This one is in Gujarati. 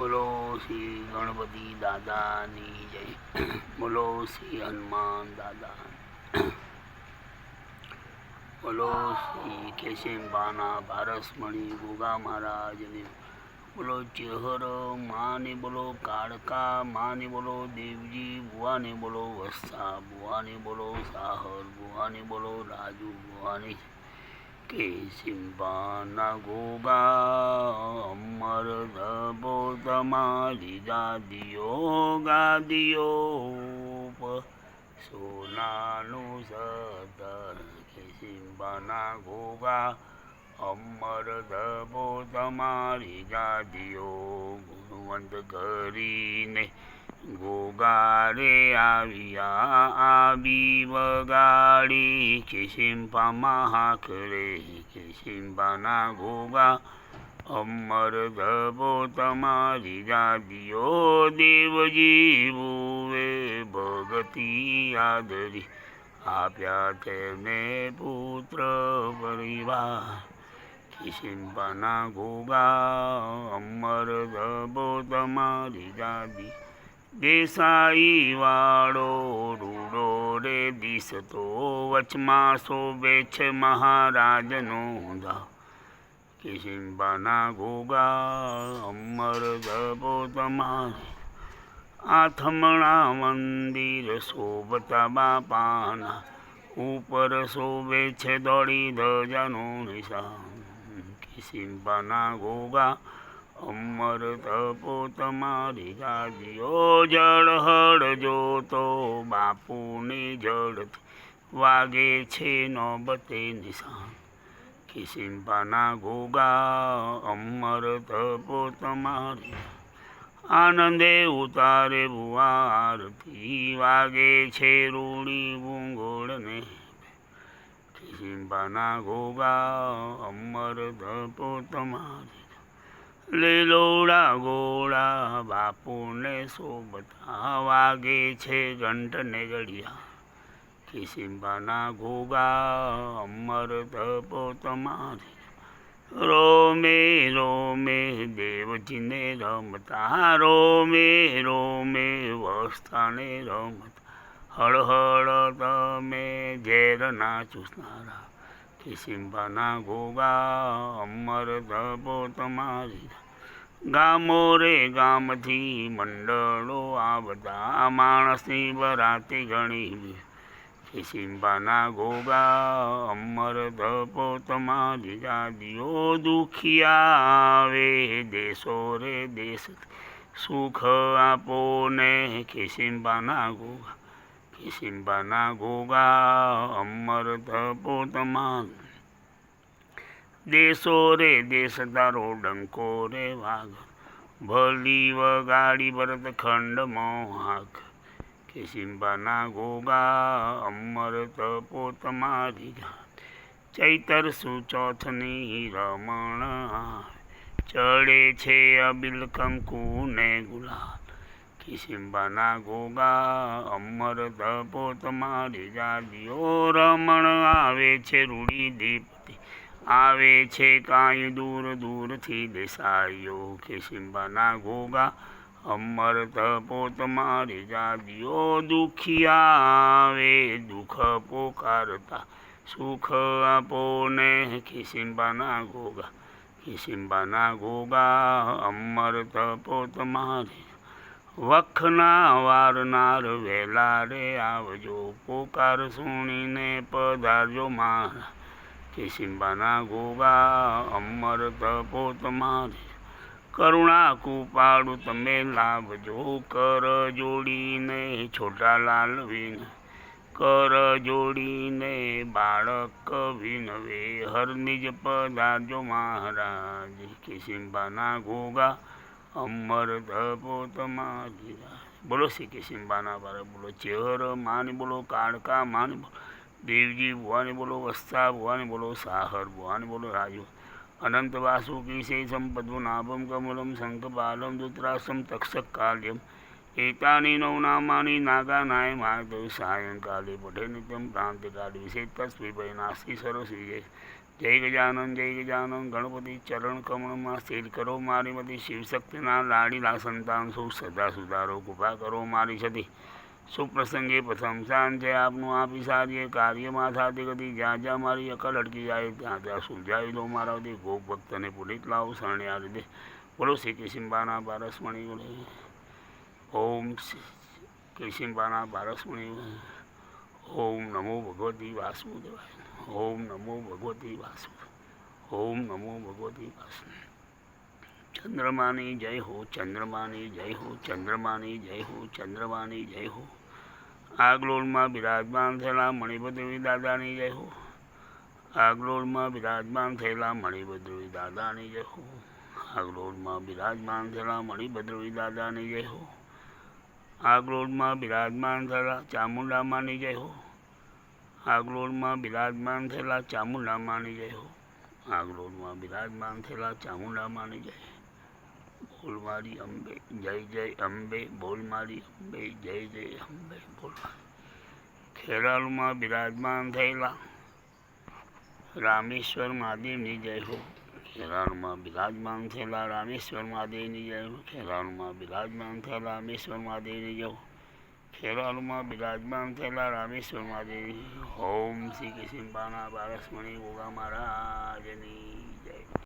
બોલો શ્રી ગણપતિ દાદાની જય. બોલો શ્રી હનુમાન દાદા. બોલો શ્રી કેશિંબાના ભારસમણી ગોગા મહારાજને. બોલો ચેહર માને બોલો કાળકા માને બોલો દેવજી બુવાને બોલો વસ્તા બુવાને બોલો સાહર બુવાને બોલો રાજુ બુવાને કે સિંબાના ગોગા અમર ધબો તમારી ગાદીઓ ગાદીઓ સોનાનું સતર કે સિંબાના ગોગા અમર ધબો તમારી ગાદીઓ, ગુણવંત કરીને ગોગારે આવ્યા આવી વગાડી કિશિંપામાં હાખરે કિશિંપાના ગોગા અમર ધબો તમારી ગાદીઓ દેવજી ભુવે ભગતી આદરી આપ્યા તેમને પુત્ર પરિવાર કિશિંપાના ગોગા અમર ધબો તમારી ગાદી દેસાઈ વાળો રૂડો રે દિસતો વચમાં શોભે છે મહારાજનો દાવ કિશિંબાના ગોગા અમર ધબો તમારે. આથમણા મંદિર શોભતા બાપાના. ઉપર શોભે છે દોડી ધજાનું નિશાન. કિશિંબાના ગોગા અમર તપો તમારી ગાદીઓ જળ હળ જોતો, બાપુની જળથી વાગે છે નોબતે નિશાન. કિસિમ્પાના ઘોગા અમર તપો તમારી. આનંદે ઉતારે ભુઆરથી વાગે છે રૂડી ભૂંગોળને. કિસિમ્પાના ઘોગા અમર તપો તમારી. લીલોડા ગોળા બાપુને શોભતા વાગે છે ઘંટને ઘડિયા. કિસિંબાના ઘોગા અમર તપો તમારે રોમે રોમે, દેવજીને રમતા, રોમે રોમે વસ્તાને રમતા. હળહળ તમે તમે ઝેરના ચૂસનારા કિશિંબાના ઘોગા અમર ધબો તમારી. ગામો રે ગામથી મંડળો આવતા, માણસની બરાતી ઘણી સિંભાના ઘોગા અમર ધબો તમારી. ગાદીઓ દુખિયા આવે દેશો રે દેશ. સુખ આપો ને કિશિંબાના ગોગા. કિશિંબાના ઘોગા અમર ધબો તમારી દેશો રે દેશ તારો ડંકો રે વાઘ ભલી વગાડી ભરત ખંડ મોહાક કિશિંબાના ઘોગા અમર તપો તમારી મારી ચૈતર સુચોથની રમણ ચડે છે અબિલ કંકુ ને ગુલાલ કિશિંબાના ગોગા, અમર તપો તમારી જાદીઓ રમણ આવે છે રૂડી દીપતી, આવે છે કાંઈ દૂર દૂરથી દેસાઈઓ કિશિંબાના ગોગા, અમર તપો તમારી જાદીઓ દુખિયા આવે, દુઃખ પોકારતા, સુખ આપો ને કિશિંબાના ગોગા કિશિંબાના ગોગા, અમર તપો તમારી વખના વારનાર વહેલા રે આવજો. પોકાર સુણીને પધારજો મારા. કિશિંબાના ગોગા અમર તપો તમારે કરુણા કૃપાળુ તમે લાવજો. કર જોડીને છોટા લાલ વિન. કર જોડીને બાળક વિનવે હરનિજ પધારજો મહારાજ. કિશિંબાના ગોગા અમર ધપો તમારી બોલો શ્રી કિશિંબાના બારે બોલો. ચેહર માની બોલો કાળકા માની બોલો, દેવજી ભુવાની બોલો વસ્તા ભુવાની બોલો, સાહર ભુવાની બોલો, રાજુ. અનંત વાસુકી શે સંપદ્મનાભમ કમલમ શંખપાલમ દુત્રાસમ તક્ષક કાલ્યમ. એતાની નવનામાની નાગાનાય માધવ સાયંકાલે પઠે નિત્યમ ક્રાંતિકાળ વિશે તસ્વી નાસ્તી સરસ વિજય જય ગજાનંદ જય ગજાનંદ. ગણપતિ ચરણ કમળમાં સ્થિર કરો મારી મતી શિવશક્તિના લાડીલા સંતાન સુખ સદા સુધારો કૃપા કરો મારી સતી. સુપ્રસંગે પ્રથમ શાંત છે આપનું આપી સારીએ કાર્યમાં થતી ગતિ જ્યાં જ્યાં મારી અકલ અટકી જાય, ત્યાં ત્યાં સુલઝાવી લો મારા વતી. ગોપ ભક્તને પુલિત લાવો શરણે આ રીતે બોલો શ્રી કિશિંબાના પારસમણી બોલે ઓમ કિશિંબાના પારસમણી ઓમ નમો ભગવતી વાસુદેવાય. ઓમ નમો ભગવતી વાસુ ઓમ નમો ભગવતી વાસુ ચંદ્રમાની જય હો, ચંદ્રમાની જય હો, ચંદ્રમાની જય હો, ચંદ્રમાની જય હો. આગલોળમાં બિરાજમાન થયેલા મણિભદ્રવી દાદાની જય હો. આગલોળમાં બિરાજમાન થયેલા મણિભદ્રવી દાદાની જય હો. આગલોળમાં બિરાજમાન થયેલા મણિભદ્રવી દાદાની જય હો. આગલોળમાં બિરાજમાન થયેલા ચામુંડામાની જય હો. આગલોળમાં બિરાજમાન થયેલા ચામુંડામાની જય હો. આગલોળમાં બિરાજમાન થયેલા ચામુંડામાની જય. બોલ મારી અંબે, જય જય અંબે બોલ મારી અંબે, જય જય અંબે બોલ ખેરાલુમાં બિરાજમાન થયેલા રામેશ્વર મહાદેવની જય હો. ખેરાલુમાં બિરાજમાન થયેલા રામેશ્વર મહાદેવની જય હો. ખેરાલુમાં બિરાજમાન થયેલા રામેશ્વર મહાદેવની જય ખેરાલુમાં બિરાજમાન થયેલા રામેશ્વર મહાદેવ હોમ શ્રી કિશિંબાના બારસમણી ગોગા મહારાજની જય.